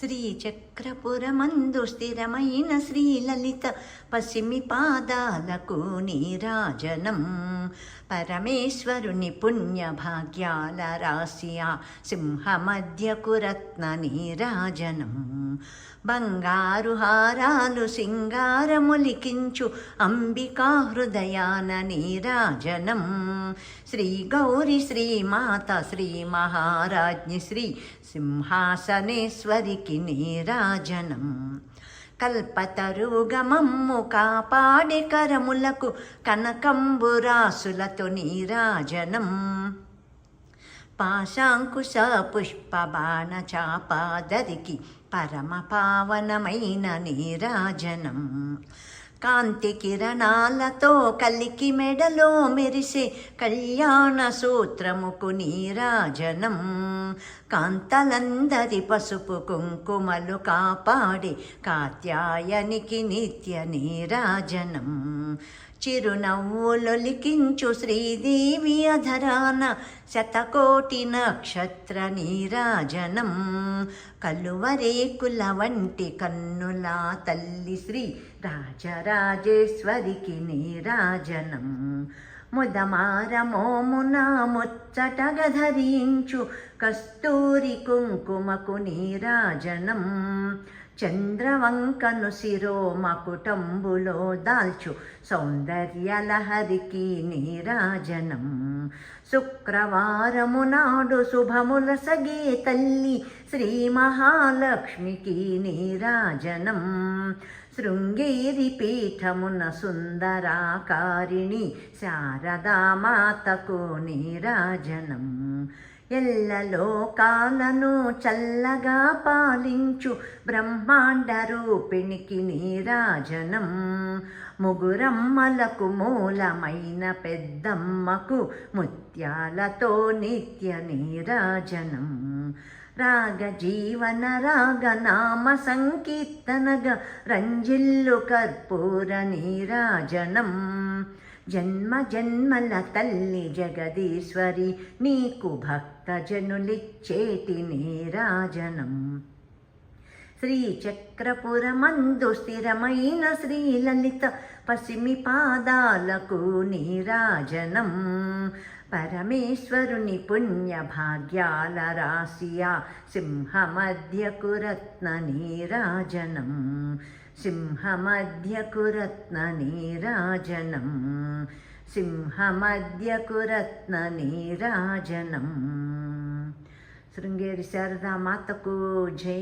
శ్రీచక్రపురమందు స్థిరమైన శ్రీలలిత పశ్చిమి పాదాలకు నీరాజనం. పరమేశ్వరుని పుణ్య భాగ్యాల రాశియా సింహమధ్యకు రత్న నీరాజనం. బంగారు హారాలు సింగారములికించు అంబికా హృదయాన నీరాజనం. శ్రీ గౌరి శ్రీమాత శ్రీ మహారాజ్ఞి శ్రీ సింహాసనేశ్వరికి నీరాజనం కల్పతరుగమమ్ము కాపాడి కరములకు కనకంబురాసులతో నీరాజనం పాశాంకుశ పుష్పబాణ చాపాదరికి పరమ పావనమైన నీరాజనం కాంతి కిరణాలతో కలికి మెడలో మెరిసే కళ్యాణ సూత్రముకు నీరాజనం. కాంతలందరి పసుపు కుంకుమలు కాపాడి కాత్యాయనికి నిత్య నీరాజనం. చిరునవ్వులొలికించు శ్రీదేవి అధరాన శతకోటి నక్షత్ర నీరాజనం కలువరేకుల వంటి కన్నుల తల్లి శ్రీ రాజరాజేశ్వరికి నీరాజనం. ముదమారమోమున ముచ్చటగ ధరించు కస్తూరి కుంకుమకు నీరాజనం. చంద్రవంకను శిరో మకుటంబులో దాల్చు. సౌందర్యలహరికి నీరాజనం. శుక్రవారము నాడు శుభముల సగే తల్లి శ్రీ మహాలక్ష్మికి నీరాజనం. శృంగేరి పీఠమున సుందరాకారిణి శారదామాతకు నీరాజనం. ఎల్లలోకాలను చల్లగా పాలించు బ్రహ్మాండ రూపిణికి నీరాజనం. ముగురమ్మలకు మూలమైన పెద్దమ్మకు ముత్యాలతో నిత్య నీరాజనం. రాగ జీవన రాగ నామ సంకీర్తనగా రంజిల్లు కర్పూర నీరాజనం. జన్మ జన్మల తల్లి జగదీశ్వరి నీకు భక్తజనులిచ్చేటి నీరాజనం శ్రీచక్రపురమందు స్థిరమైన శ్రీలలిత పసిమి పాదాలకు నీరాజనం. పరమేశ్వరుని పుణ్య భాగ్యాల రాశియా సింహమధ్యకు రత్న నీరాజనం. సింహమధ్యకు రత్న నీరాజనం. సింహమధ్యకు రత్న నీరాజనం. శృంగేరి శారదా మాతకు జై.